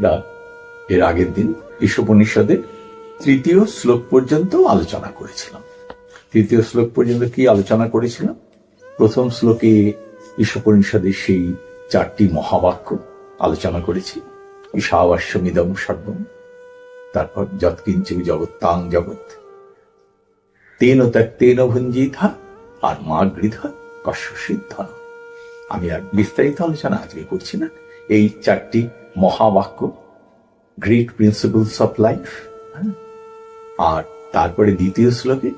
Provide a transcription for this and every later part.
আমরা এর আগের দিন ঈশ্বপনিষদের তৃতীয় শ্লোক পর্যন্ত আলোচনা করেছিলাম। তৃতীয় শ্লোক পর্যন্ত কি আলোচনা করেছিলাম? প্রথম শ্লোকে ঈশ্বপনিষদের সেই চারটি মহাবাক্য আলোচনা করেছি। ঈশাবাস্যমিদম সর্বম, তারপর যৎকিঞ্চু জগৎ তাং জগৎ। তেন ত্যাগ তেন ভঞ্জিথা আর মা গৃধা কশ্য সিদ্ধ আমি আর বিস্তারিত আলোচনা আজকে করছি না। এই চারটি মহাবাক্য গ্রেট প্রিন্সিপলস অফ লাইফ আর তারপরে দ্বিতীয় শ্লোকে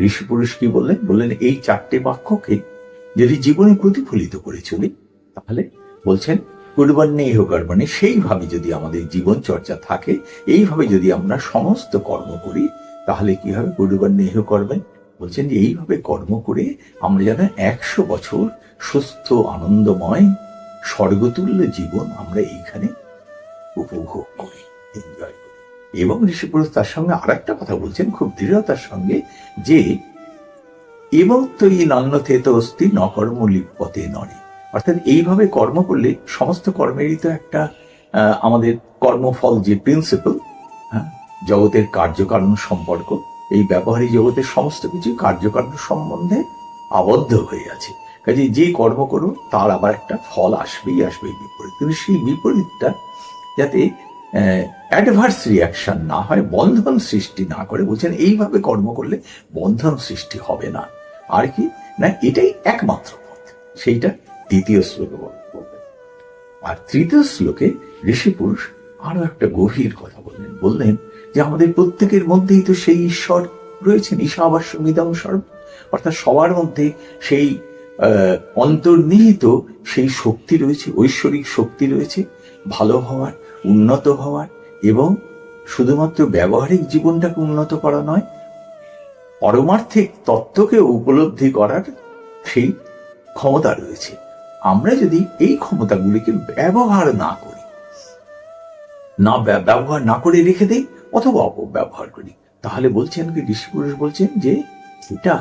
ঋষি পুরুষ কি বললেন? বললেন, এই চারটে বাক্যকে যদি জীবনে প্রতিফলিত করে চলি, তাহলে বলছেন, কুরবান্নে ইহ কর্মণে, সেইভাবে যদি আমাদের জীবন চর্চা থাকে, এইভাবে যদি আমরা সমস্ত কর্ম করি, তাহলে কি হবে? কুরবান্নে ইহ কর্মে বলছেন যে, এইভাবে কর্ম করে আমরা যেন একশো বছর সুস্থ, আনন্দময় স্বর্গতুল্য জীবন আমরা এইখানে উপভোগ করি এনজয় করি। এবং ঋষিপুরুষ তার সঙ্গে আর একটা কথা বলছেন খুব দৃঢ়তার সঙ্গে, যে এবং তো এই নান্যতে তো অস্তি নকর্ম লিপতে নরে। অর্থাৎ এইভাবে কর্ম করলে সমস্ত কর্মেরই তো একটা আমাদের কর্মফল যে প্রিন্সিপাল হ্যাঁ জগতের কার্যকারণ সম্পর্ক, এই ব্যবহারিক জগতের সমস্ত কিছু কার্যকারণ সম্বন্ধে আবদ্ধ হয়ে আছে। কাজে যে কর্ম করুন, তার আবার একটা ফল আসবেই আসবেই বিপরীত। কিন্তু সেই বিপরীতটা যাতে অ্যাডভার্স রিয়াকশন না হয়, বন্ধন সৃষ্টি না করে, বলছেন এইভাবে কর্ম করলে বন্ধন সৃষ্টি হবে না। আর কি? না, এটাই একমাত্র পথ। সেইটা দ্বিতীয় শ্লোকে আর তৃতীয় শ্লোকে ঋষি পুরুষ আরও একটা গভীর কথা বললেন। বললেন যে, আমাদের প্রত্যেকের মধ্যেই তো সেই ঈশ্বর রয়েছেন, ঈশাবাস্য মিদং সর্ব অর্থাৎ সবার মধ্যে সেই অন্তর্নিহিত সেই শক্তি রয়েছে, ঐশ্বরিক শক্তি রয়েছে, ভালো হওয়ার, উন্নত হওয়ার এবং শুধুমাত্র ব্যবহারিক জীবনটাকে উন্নত করা নয়, পরমার্থিক তত্ত্বকে উপলব্ধি করার সেই ক্ষমতা রয়েছে। আমরা যদি এই ক্ষমতাগুলিকে ব্যবহার না করি, না ব্যবহার না করে রেখে দিই অথবা অপব্যবহার করি, তাহলে বলছেন কি ঋষি পুরুষ বলছেন যে এটা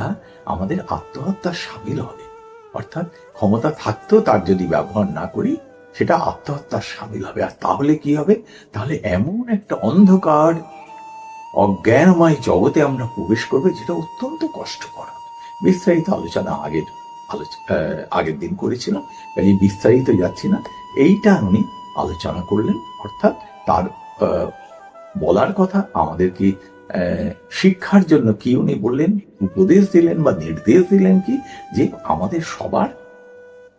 আমাদের আত্মহত্যার সামিল হবে। অর্থাৎ ক্ষমতা থাকতেও তার যদি ব্যবহার না করি সেটা আত্মহত্যার সামিল হবে। আর তাহলে কি হবে? তাহলে এমন একটা অন্ধকার অজ্ঞানময় জগতে আমরা প্রবেশ করবে যেটা অত্যন্ত কষ্টকর। বিস্তারিত আলোচনা আগের আলোচ- আহ, আগের দিন করেছিলাম কাজে বিস্তারিত যাচ্ছি না। এইটা উনি আলোচনা করলেন অর্থাৎ তার বলার কথা আমাদেরকে শিক্ষার জন্য কি উনি বললেন? উপদেশ দিলেন বা নির্দেশ দিলেন কি? যে আমাদের সবার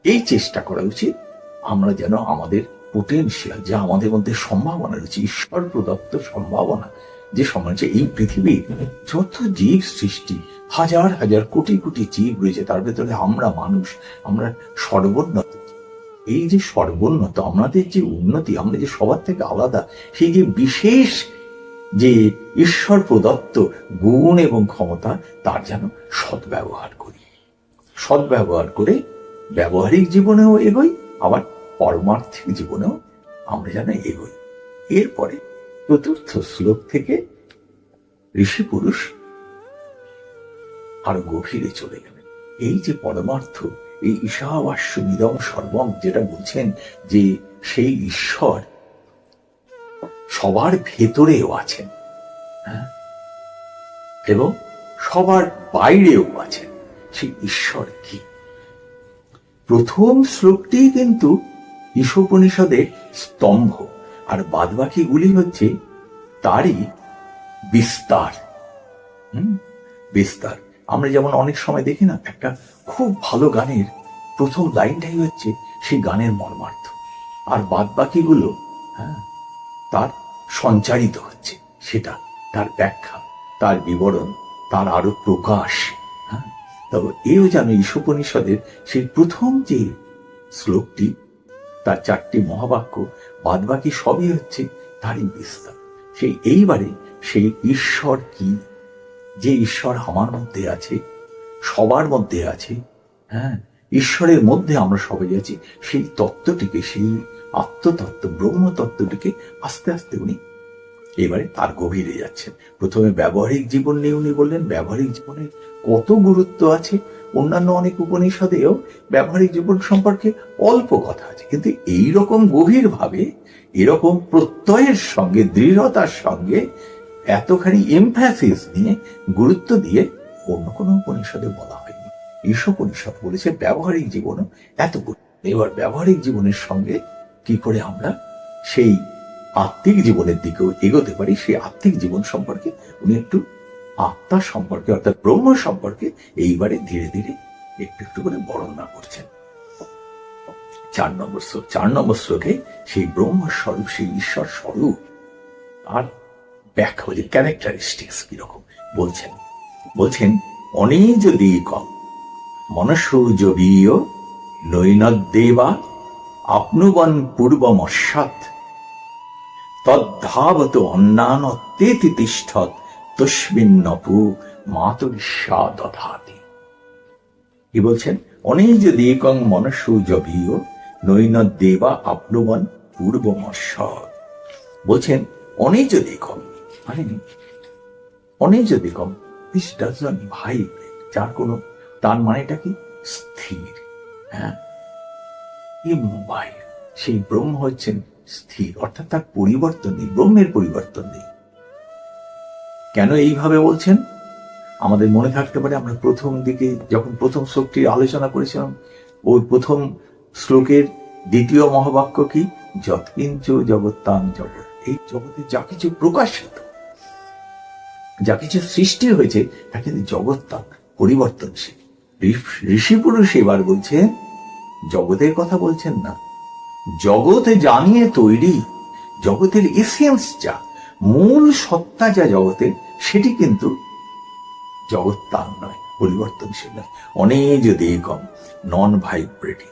এই চেষ্টা করা উচিত। আমরা যেন আমাদের পোটেনশিয়াল যা আমাদের মধ্যে সম্ভাবনা রয়েছে, ঈশ্বর প্রদত্ত সম্ভাবনা, যে সমাজে এই পৃথিবীর যত জীব সৃষ্টি, হাজার হাজার কোটি কোটি জীব রয়েছে, তার ভেতরে আমরা মানুষ, আমরা সর্বোন্নত এই যে সর্বোন্নত আমাদের যে উন্নতি, আমরা যে সবার থেকে আলাদা, সেই যে বিশেষ যে ঈশ্বর প্রদত্ত গুণ এবং ক্ষমতা, তার যেন সদ্ব্যবহার করি। সদ্ব্যবহার করে ব্যবহারিক জীবনেও এগোই, আবার পরমার্থিক জীবনেও আমরা যেন এগোই। এরপরে চতুর্থ শ্লোক থেকে ঋষি পুরুষ আরও গভীরে চলে গেলেন। এই যে পরমার্থ, এই ঈশাবাস্য নিদম সর্বম যেটা বলছেন যে সেই ঈশ্বর সবার ভেতরেও আছেন। হ্যাঁ? এবং সবার বাইরেও আছেন। সেই ঈশ্বর কি? প্রথম শ্লোকটি কিন্তু ঈশোপনিষদের স্তম্ভ, আর বাদবাকিগুলি হচ্ছে তারই বিস্তার। হুম? বিস্তার। আমরা যেমন অনেক সময় দেখি না, একটা খুব ভালো গানের প্রথম লাইনটাই হচ্ছে সেই গানের মর্মার্থ। আর বাদ বাকিগুলো হ্যাঁ? তার সঞ্চারিত হচ্ছে, সেটা তার ব্যাখ্যা, তার বিবরণ, তার আরও প্রকাশ হ্যাঁ? তবে এও জানো ঈশোপনিষদের সেই প্রথম যে শ্লোকটি, তার চারটি মহাবাক্য বাদ বাকি সবই হচ্ছে তারই বিস্তার। সেই এইবারে সেই ঈশ্বর কি, যে ঈশ্বর আমার মধ্যে আছে, সবার মধ্যে আছে হ্যাঁ? ঈশ্বরের মধ্যে আমরা সবাই আছি, সেই তত্ত্বটিকে, সেই আত্মতত্ত্ব ব্রহ্ম তত্ত্বটিকে আস্তে আস্তে উনি এবারে তার গভীরে যাচ্ছেন। প্রথমে ব্যবহারিক জীবন নিয়ে উনি বললেন, ব্যবহারিক জীবনের কত গুরুত্ব আছে? অন্যান্য অনেক উপনিষদেও ব্যবহারিক জীবন সম্পর্কে অল্প কথা আছে। কিন্তু এই রকম গভীর ভাবে এরকম প্রত্যয়ের সঙ্গে, দৃঢ়তার সঙ্গে এতখানি এমফ্যাসিস নিয়ে গুরুত্ব দিয়ে অন্য কোনো উপনিষদে বলা হয়নি। ঈশোপনিষদ বলেছে, ব্যবহারিক জীবনও এত গুরুত্ব এবার ব্যবহারিক জীবনের সঙ্গে কি করে আমরা সেই আত্মিক জীবনের দিকেও এগোতে পারি, সেই আত্মিক জীবন সম্পর্কে? উনি একটু আত্মা সম্পর্কে, অর্থাৎ ব্রহ্ম সম্পর্কে এইবারে ধীরে ধীরে একটু একটু করে বর্ণনা করছেন। চার নম্বর শ্লোক, চার নম্বর শ্লোকে সেই ব্রহ্ম স্বরূপ সেই ঈশ্বর স্বরূপ আর ব্যাখ্যা বলছে ক্যারেক্টারিস্টিক্স কীরকম বলছেন। বলছেন, অনিজ দিকম মনসূর্যবীয় নৈনদ্দেবা আপনুবন পূর্বমস্যাৎ তদ্ধাবত অন্যানত্তেতি তিষ্ঠৎ তস্মিন্নপু মাতুরিষ্যা দধাতি। কি বলছেন? অনিজ দিকং মনসূর্যবীয় নৈনদ্দেবা আপনুবন পূর্বমস্যাৎ বলছেন, অনিজ দিকম মানে অনিজ দিকম দিস ডাজ নট যার কোনো, তার মানেটা কি? স্থির হ্যাঁ? মোবাইল সেই ব্রহ্ম হচ্ছেন স্থির, অর্থাৎ তার পরিবর্তন নেই, ব্রহ্মের পরিবর্তন নেই। কেন এইভাবে বলছেন? আমাদের মনে থাকতে পারে আমরা প্রথম দিকে যখন প্রথম শ্লোকটি আলোচনা করেছিলাম, ওই প্রথম শ্লোকের দ্বিতীয় মহাবাক্য কি? যৎকিঞ্চ জগত্তাং জগৎ। এই জগতে যা কিছু প্রকাশিত, যা কিছু সৃষ্টি হয়েছে তা কিন্তু জগৎতাং পরিবর্তনশীল। ঋষি পুরুষ এবার বলছে জগতের কথা বলছেন না। জগতে জানিয়ে তৈরি, জগতের এসেন্স যা, মূল সত্তা যা জগতের সেটি কিন্তু জগৎ তার নয়, পরিবর্তনশীল নয়। অনেক কম নন ভাইব্রেটিং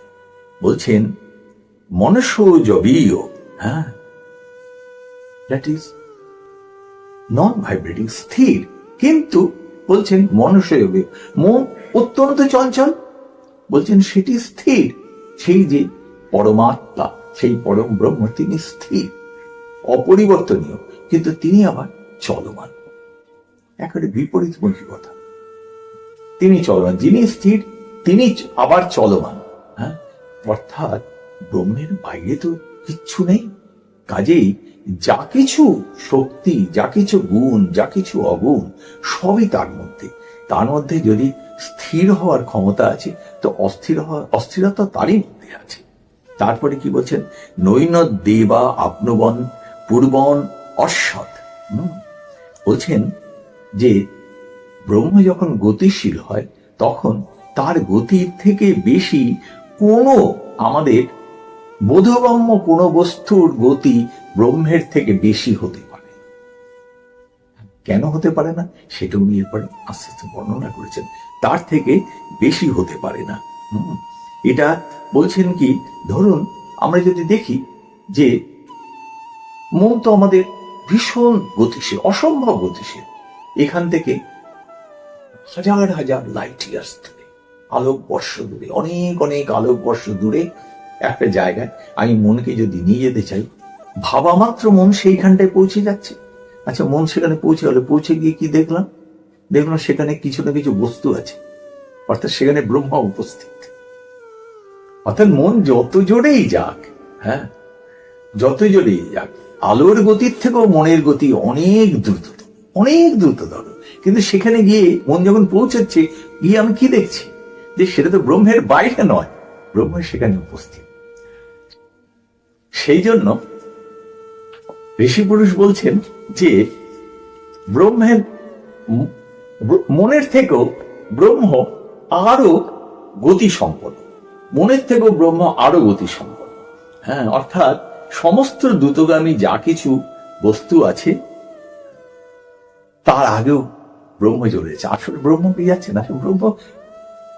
বলছেন মনসোজবীয় হ্যাঁ? দ্যাট ইজ নন ভাইব্রেটিং স্থির। কিন্তু বলছেন মনুষ্যযোগে মন অত্যন্ত চঞ্চল বলছেন সেটি স্থির। সেই যে পরমাত্মা, সেই পরম ব্রহ্ম, তিনি স্থির। অপরিবর্তনীয়, কিন্তু তিনি আবার চলমান। একেবারে বিপরীতমুখী কথা। তিনি চলমান, যিনি স্থির, তিনি আবার চলমান। হ্যাঁ? অর্থাৎ ব্রহ্মের বাইরে তো কিচ্ছু নেই। কাজেই যা কিছু শক্তি, যা কিছু গুণ, যা কিছু অগুণ, সবই তার মধ্যে। তার মধ্যে যদি স্থির হওয়ার ক্ষমতা আছে, তো অস্থির হওয়ার অস্থিরতা তারই মধ্যে আছে তারপরে কি বলছেন নৈন দেবা আপনবন পূর্বন হুম? বলছেন যে, ব্রহ্ম যখন গতিশীল হয়, তখন তার গতির থেকে বেশি কোনো আমাদের বোধগম্য কোনো বস্তুর গতি ব্রহ্মের থেকে বেশি হতে। কেন হতে পারে না? সেটা উনি এরপরে আস্তে আস্তে বর্ণনা করেছেন। তার থেকে বেশি হতে পারে না। এটা বলছেন কি, ধরুন আমরা যদি দেখি যে মন তো আমাদের ভীষণ গতিশীল, অসম্ভব গতিশীল। এখান থেকে হাজার হাজার লাইট ইয়ার্স দূরে, আলোক বর্ষ দূরে, অনেক অনেক আলোক বর্ষ দূরে একটা জায়গায় আমি মনকে যদি নিয়ে যেতে চাই ভাবা মাত্র মন সেইখানটায় পৌঁছে যাচ্ছে। আচ্ছা মন সেখানে পৌঁছে গেলে পৌঁছে গিয়ে কি দেখলাম? দেখলাম সেখানে কিছু না কিছু বস্তু আছে। অর্থাৎ সেখানে ব্রহ্মা উপস্থিত। অর্থাৎ মন যত জোরেই যাক হ্যাঁ যত জোরেই যাক, আলোর গতির থেকেও মনের গতি অনেক দ্রুততর অনেক দ্রুততর। কিন্তু সেখানে গিয়ে মন যখন পৌঁছাচ্ছে, গিয়ে আমি কি দেখছি? যে সেটা তো ব্রহ্মের বাইরে নয়, ব্রহ্ম সেখানে উপস্থিত। সেই জন্য ঋষি পুরুষ বলছেন যে ব্রহ্মের মনের থেকেও ব্রহ্ম আরও গতি সম্পন্ন মনের থেকেও ব্রহ্ম আরও গতি সম্পন্ন হ্যাঁ অর্থাৎ সমস্ত দ্রুতগামী যা কিছু বস্তু আছে, তার আগেও ব্রহ্ম চলেছে আসলে ব্রহ্ম পেয়ে যাচ্ছে না। ব্রহ্ম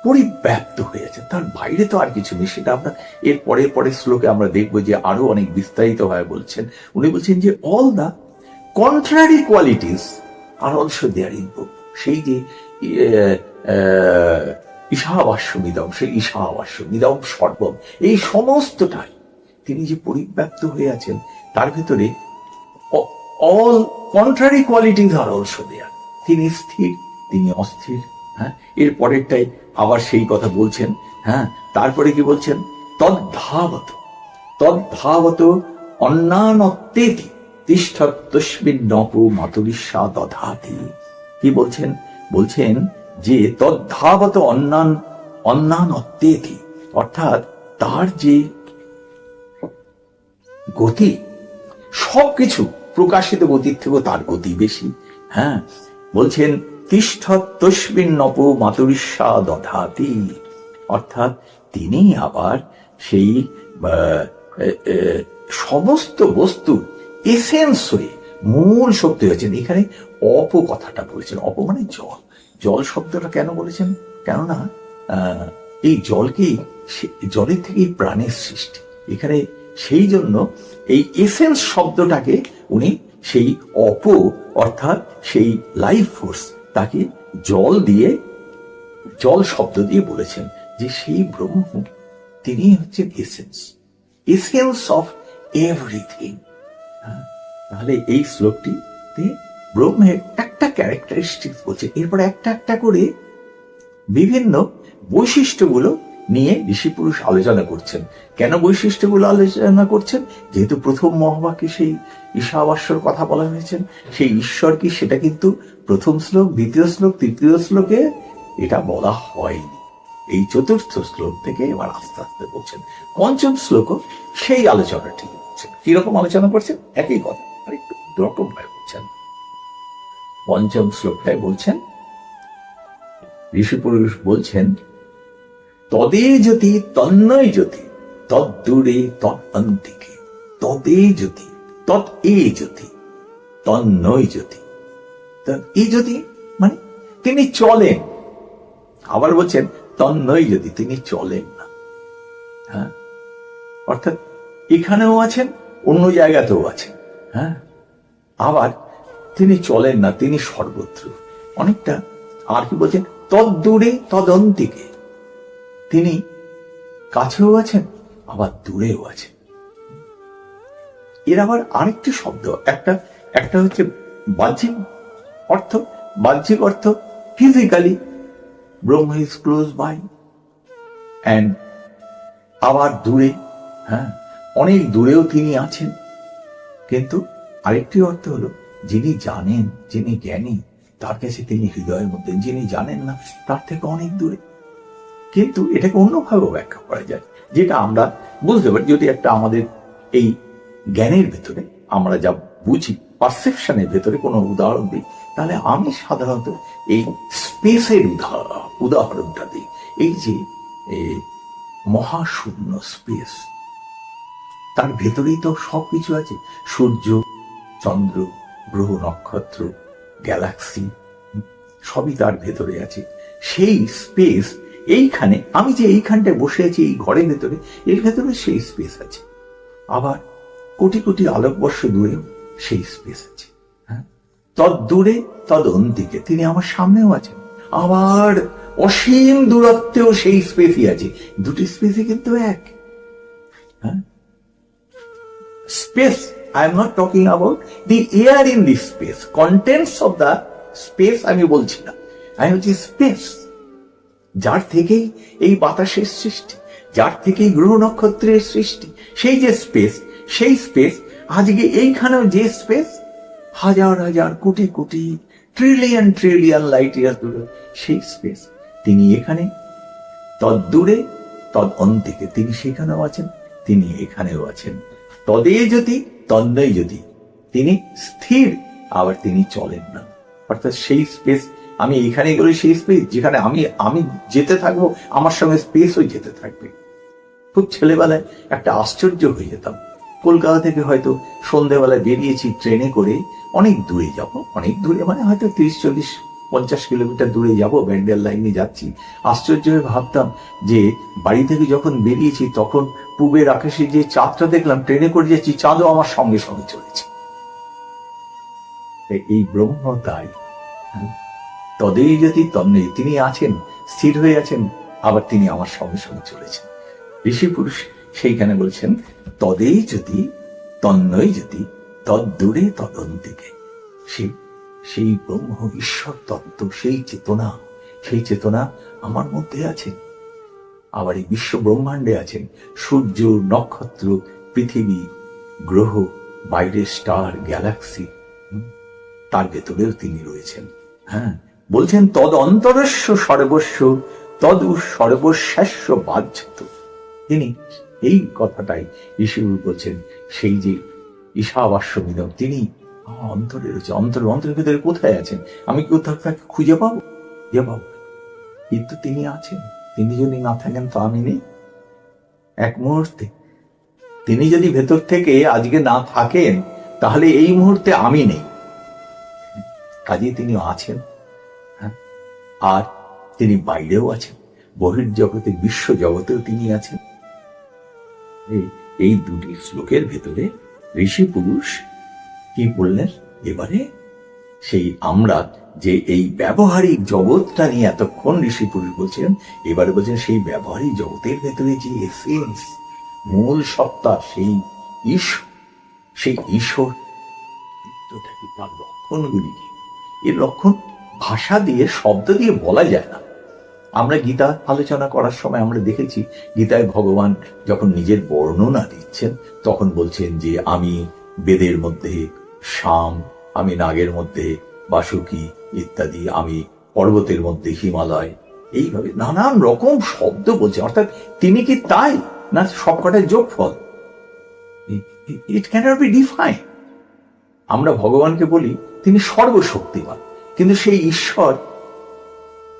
পরিব্যাপ্ত হয়ে যাচ্ছে তার বাইরে তো আর কিছু নেই। সেটা আমরা এর পরের পরের শ্লোকে আমরা দেখব যে আরও অনেক বিস্তারিত ভাবে বলছেন। উনি বলছেন যে অল দা কন্ট্রারি কোয়ালিটিস আর অলসো দেয়ার ইন সেই যে ঈশাবাস্যমিদম, সেই ঈশাবাস্যমিদম, সর্বম, এই সমস্তটাই তিনি যে পরিব্যাপ্ত হয়ে আছেন, তার ভিতরে অল কন্ট্রারি কোয়ালিটিস আর অলসো দেয়ার তিনি স্থির, তিনি অস্থির। হ্যাঁ? এর পরেরটাই আবার সেই কথা বলছেন হ্যাঁ? তারপরে কি বলছেন? তদ্ধাবত তদ্ধাবত তিষ্ঠত্তস্মিন নপু দধাতি। কি বলছেন? বলছেন যে তদ্ধাবত অন্যান অন্যানত্তেতি অর্থাৎ তার যে গতি, সবকিছু প্রকাশিত গতির থেকেও তার গতি বেশি হ্যাঁ? বলছেন তিষ্ঠ তস্মিন নপ মাতুরিস্বা দধাতি। অর্থাৎ তিনি আবার সেই সমস্ত বস্তু এসেন্স হয়ে মূল শক্তি হয়েছেন এখানে অপ কথাটা বলেছেন। অপ মানে জল। জল শব্দটা কেন বলেছেন? কেননা এই জলকেই জলের থেকেই প্রাণের সৃষ্টি। এখানে সেই জন্য এই এসেন্স শব্দটাকে উনি সেই অপ, অর্থাৎ সেই লাইফ ফোর্স তাকে জল দিয়ে, জল শব্দ দিয়ে বলেছেন যে সেই ব্রহ্ম তিনি হচ্ছেন এসেন্স এসেন্স অফ এভরিথিং তাহলে এই শ্লোকটিতে ব্রহ্মের একটা ক্যারেক্টারিস্টিক বলছে। এরপর একটা একটা করে বিভিন্ন বৈশিষ্ট্যগুলো নিয়ে ঋষি পুরুষ আলোচনা করছেন। কেন বৈশিষ্ট্যগুলো আলোচনা করছেন? যেহেতু প্রথম মহাবাক্যে সেই ঈশাবাস্যর কথা বলা হয়েছে, সেই ঈশ্বর কি সেটা কিন্তু প্রথম শ্লোক, দ্বিতীয় শ্লোক, তৃতীয় শ্লোকে এটা বলা হয়নি। এই চতুর্থ শ্লোক থেকে এবার আস্তে আস্তে বলছেন। পঞ্চম শ্লোকও সেই আলোচনাটি করছেন। কীরকম আলোচনা করছেন? একই কথা, আর একটু রকম ভাবে বলছেন। পঞ্চম শ্লোকটায় বলছেন, ঋষি পুরুষ বলছেন তদে যদি তন্নয় যদি তদ্দূরে তৎপন্থিকে তদে যদি তৎ এ যদি তন্নয় যদি তৎ এ যদি মানে তিনি চলেন। আবার বলছেন তন্নয় যদি তিনি চলেন না। হ্যাঁ? অর্থাৎ এখানেও আছেন, অন্য জায়গাতেও আছেন। হ্যাঁ? আবার তিনি চলেন না, তিনি সর্বত্র। অনেকটা আর কি বলছেন তদ্দূরে তদন্তিকে। তিনি কাছেও আছেন, আবার দূরেও আছেন। এর আবার আরেকটি শব্দ, একটা একটা হচ্ছে বাহ্যিক অর্থ। বাহ্যিক অর্থ physically Brahma is close by and আবার দূরে হ্যাঁ অনেক দূরেও তিনি আছেন। কিন্তু আরেকটি অর্থ হলো, যিনি জানেন, যিনি জ্ঞানী, তার কাছে তিনি হৃদয়ের মধ্যে, যিনি জানেন না, তার থেকে অনেক দূরে। কিন্তু এটাকে অন্যভাবেও ব্যাখ্যা করা যায়, যেটা আমরা বুঝতে পারি যদি একটা আমাদের এই জ্ঞানের ভেতরে আমরা যা বুঝি পারসেপশনের ভেতরে কোনো উদাহরণ দিই, তাহলে আমি সাধারণত এই স্পেসের উদাহরণটা দিই। এই যে মহাশূন্য স্পেস তার ভেতরেই তো সবকিছু আছে। সূর্য, চন্দ্র, গ্রহ, নক্ষত্র গ্যালাক্সি সবই তার ভেতরে আছে। সেই স্পেস এইখানে, আমি যে এইখানটায় বসে আছি, এই ঘরের ভেতরে, এর ভেতরে সেই স্পেস আছে। আবার কোটি কোটি আলোকবর্ষ দূরেও সেই স্পেস আছে। হ্যাঁ? তদ দূরে, তদ অন্তিকে। তিনি আমার সামনেও আছেন। আবার অসীম দূরত্বেও সেই স্পেসই আছে। দুটি স্পেসই কিন্তু এক। হ্যাঁ? Space, i am not talking about the air in this space contents of the space আমি বলছি না। আমি বলছি স্পেস যার থেকেই এই বাতাসের সৃষ্টি, যার থেকেই গ্রহ নক্ষত্রের সৃষ্টি, সেই যে স্পেস, সেই স্পেস, আজকে এইখানেও যে স্পেস, হাজার হাজার crore crore trillion trillion light year দূরে, সেই স্পেস। তিনি এখানে, তদ্দূরে তদ অন্তিকে তিনি সেখানেও আছেন, তিনি এখানেও আছেন। তদে যদি তন্নয় যদি, তিনি স্থির, আবার তিনি চলেন না। অর্থাৎ সেই স্পেস আমি এখানে গেলে সেই স্পেস যেখানে আমি আমি যেতে থাকব আমার সঙ্গে স্পেস স্পেসও যেতে থাকবে। খুব ছেলেবেলায় একটা আশ্চর্য হয়ে যেতাম। কলকাতা থেকে হয়তো সন্ধেবেলায় বেরিয়েছি ট্রেনে করে অনেক দূরে যাব অনেক দূরে মানে হয়তো তিরিশ চল্লিশ পঞ্চাশ কিলোমিটার দূরে যাব ব্যান্ডেল লাইনে যাচ্ছি। আশ্চর্য হয়ে ভাবতাম যে বাড়ি থেকে যখন বেরিয়েছি তখন পূবের আকাশে যে চাঁদটা দেখলাম ট্রেনে করে যাচ্ছি চাঁদও আমার সঙ্গে সঙ্গে চলেছে। এই ব্রহ্ম তাই হ্যাঁ, তদেই যদি তন্নেই তিনি আছেন, স্থির হয়ে আছেন, আবার তিনি আমার সঙ্গে সঙ্গে চলেছেন ঋষি পুরুষ সেইখানে বলছেন, তদেই যদি তন্নই যদি, তদ্দূরে তদন্তিকে সেই সেই ব্রহ্ম, ঈশ্বর তত্ত্ব, সেই চেতনা সেই চেতনা আমার মধ্যে আছে আবার এই বিশ্ব ব্রহ্মাণ্ডে আছেন। সূর্য, নক্ষত্র, পৃথিবী, গ্রহ বাইরের স্টার, গ্যালাক্সি তার ভেতরেও তিনি রয়েছেন। হ্যাঁ বলছেন তদ অন্তরস্ব সর্বস্ব, তদ সর্বশেষ্য বাধ্যত। তিনি এই কথাটাই ঋষিগুরু বলছেন, সেই যে ঈশাবাস্যমিদম তিনি অন্তরে রয়েছে, অন্তর, অন্তরের ভিতরে কোথায় আছেন? আমি কি কোথাও তাকে খুঁজে পাবো? খুঁজে পাবো? কিন্তু তিনি আছেন। তিনি যদি না থাকেন তো আমি নেই। এক মুহূর্তে, তিনি যদি ভেতর থেকে আজকে না থাকেন, তাহলে এই মুহূর্তে আমি নেই। কাজে তিনি আছেন। আর তিনি বাইরেও আছেন। বহির্জগতে বিশ্ব জগতেও তিনি আছেন। এই- দুটি শ্লোকের ভেতরে ঋষি পুরুষ কি বললেন? এবারে সেই আমরা যে এই ব্যবহারিক জগৎটা নিয়ে এতক্ষণ ঋষি পুরুষ বলছেন এবারে বলছেন সেই ব্যবহারিক জগতের ভেতরে যে এসেন্স মূল সত্তা, সেই ঈশ্বর সেই ঈশ্বর কি তার লক্ষণগুলি এর লক্ষণ ভাষা দিয়ে, শব্দ দিয়ে বলা যায় না। আমরা গীতা আলোচনা করার সময় আমরা দেখেছি, গীতায় ভগবান যখন নিজের বর্ণনা দিচ্ছেন, তখন বলছেন যে, আমি বেদের মধ্যে শাম আমি নাগের মধ্যে বাসুকি ইত্যাদি, আমি পর্বতের মধ্যে হিমালয়। এইভাবে নানান রকম শব্দ বলছে। অর্থাৎ তিনি কি তাই, না সবকটার যোগফল? ইট ক্যানট বি ডিফাইন আমরা ভগবানকে বলি, তিনি সর্বশক্তিমান। কিন্তু সেই ঈশ্বর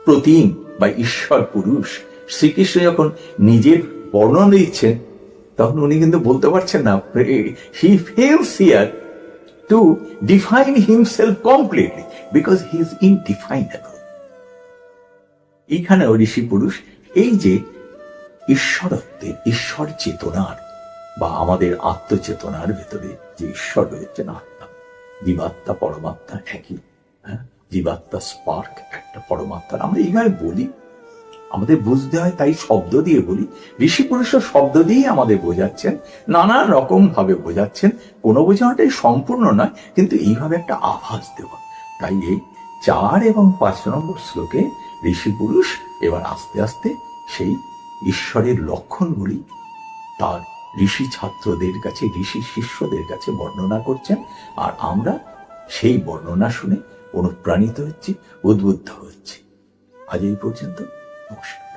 প্রতিম বা ঈশ্বর পুরুষ, শ্রীকৃষ্ণ যখন নিজের বর্ণনা দিচ্ছেন, তখন উনি কিন্তু বলতে পারছেন না he fails here to define himself completely because he is indefinable এইখানে ঋষি পুরুষ, এই যে ঈশ্বরত্বের, ঈশ্বর চেতনার বা আমাদের আত্মচেতনার ভেতরে যে ঈশ্বর রয়েছেন আত্মা, জীবাত্মা, পরমাত্মা একই হ্যাঁ? জীবাত্মা, স্পার্ক, একটা পরমাত্মার আমরা এইভাবে বলি। আমাদের বুঝতে হয়, তাই শব্দ দিয়ে বলি। ঋষি পুরুষের শব্দ দিয়ে আমাদের বোঝাচ্ছেন। নানান রকম ভাবে বোঝাচ্ছেন। কোনো বোঝানোটাই সম্পূর্ণ নয়, কিন্তু এইভাবে একটা আভাস দেওয়া। তাই এই চার এবং পাঁচ নম্বর শ্লোকে ঋষি পুরুষ এবার আস্তে আস্তে সেই ঈশ্বরের লক্ষণগুলি তার ঋষি ছাত্রদের কাছে, ঋষি শিষ্যদের কাছে বর্ণনা করছেন। আর আমরা সেই বর্ণনা শুনে অনুপ্রাণিত হচ্ছি উদ্বুদ্ধ হচ্ছি। আজ এই পর্যন্ত নমস্কার।